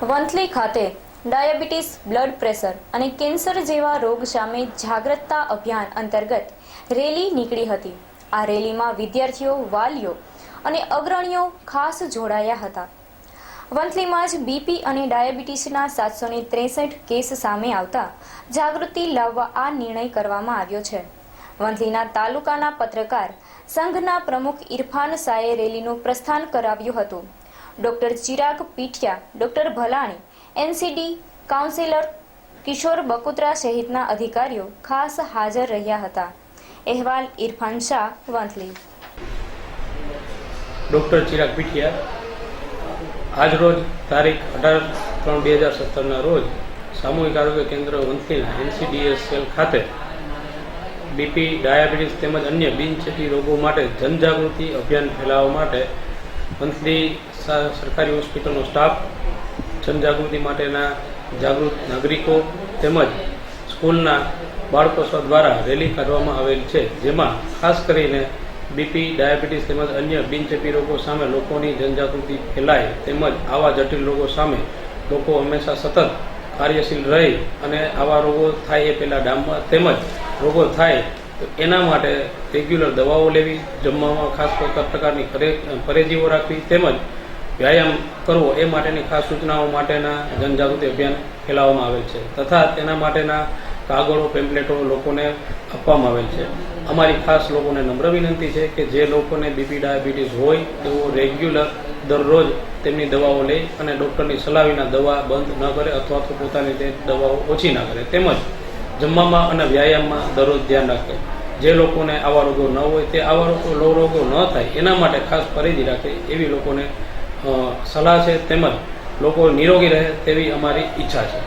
વંથલી ખાતે diabetes, blood pressure અને cancer જેવા રોગ સામે જાગૃતતા અભિયાન અંતર્ગત રેલી નીકળી હતી. આ રેલીમાં વિદ્યાર્થીઓ, વાલીઓ અને અગ્રણીઓ ખાસ જોડાયા હતા. વંથલીમાં જ બીપી અને ડાયાબિટીસના સાતસો ને ત્રેસઠ કેસ સામે આવતા જાગૃતિ લાવવા આ નિર્ણય કરવામાં આવ્યો છે. વંથલીના તાલુકાના પત્રકાર સંઘના પ્રમુખ ઇરફાન શાહે રેલીનું પ્રસ્થાન કરાવ્યું હતું. Doctor Chirag Pithiya, doctor Bhalani, NCD counsellor Kishore Bakutra સહિતના અધિકારીઓ ખાસ હાજર રહ્યા હતા. અહેવાલ ઇરફાન શાહ, વાંથલી. ડૉક્ટર ચિરાગ પીઠિયા આજરોજ તારીખ અઢાર ત્રણ બે હજાર સત્તરના રોજ સામૂહિક આરોગ્ય કેન્દ્ર વંથલીના એનસીડીએસ ખાતે બીપી, ડાયાબિટીસ તેમજ અન્ય બિનચેપી રોગો માટે જનજાગૃતિ અભિયાન ફેલાવવા માટે વંથલી સા- સરકારી હોસ્પિટલનો સ્ટાફ, જનજાગૃતિ માટેના જાગૃત નાગરિકો તેમજ સ્કૂલના બાળકો દ્વારા રેલી કાઢવામાં આવેલ છે. જેમાં ખાસ કરીને બીપી, ડાયાબિટીસ તેમજ અન્ય બિનચેપી રોગો સામે લોકોની જનજાગૃતિ ફેલાય તેમજ આવા જટિલ રોગો સામે લોકો હંમેશા સતત કાર્યશીલ રહી અને આવા રોગો થાય એ પહેલાં ડામવા તેમજ રોગો થાય તો એના માટે રેગ્યુલર દવાઓ લેવી, જમવામાં ખાસ પ્રકારની પરેજીઓ રાખવી, તેમજ વ્યાયામ કરવો, એ માટેની ખાસ સૂચનાઓ માટેના જનજાગૃતિ અભિયાન ફેલાવવામાં આવેલ છે. તથા તેના માટેના કાગળો, પેમ્પલેટો લોકોને આપવામાં આવેલ છે. અમારી ખાસ લોકોને નમ્ર વિનંતી છે કે જે લોકોને બીપી, ડાયાબિટીસ હોય, તેઓ રેગ્યુલર દરરોજ તેમની દવાઓ લે અને ડૉક્ટરની સલાહ વિના દવા બંધ ન કરે અથવા તો પોતાની તે દવાઓ ઓછી ના કરે. તેમજ જમવામાં અને વ્યાયામમાં દરરોજ ધ્યાન રાખે. જે લોકોને આવા રોગો ન હોય, તે આવા રોગો રોગો ન થાય, એના માટે ખાસ પરેજી રાખે એવી લોકોને સલાહ છે. તેમજ લોકો નિરોગી રહે તેવી અમારી ઈચ્છા છે.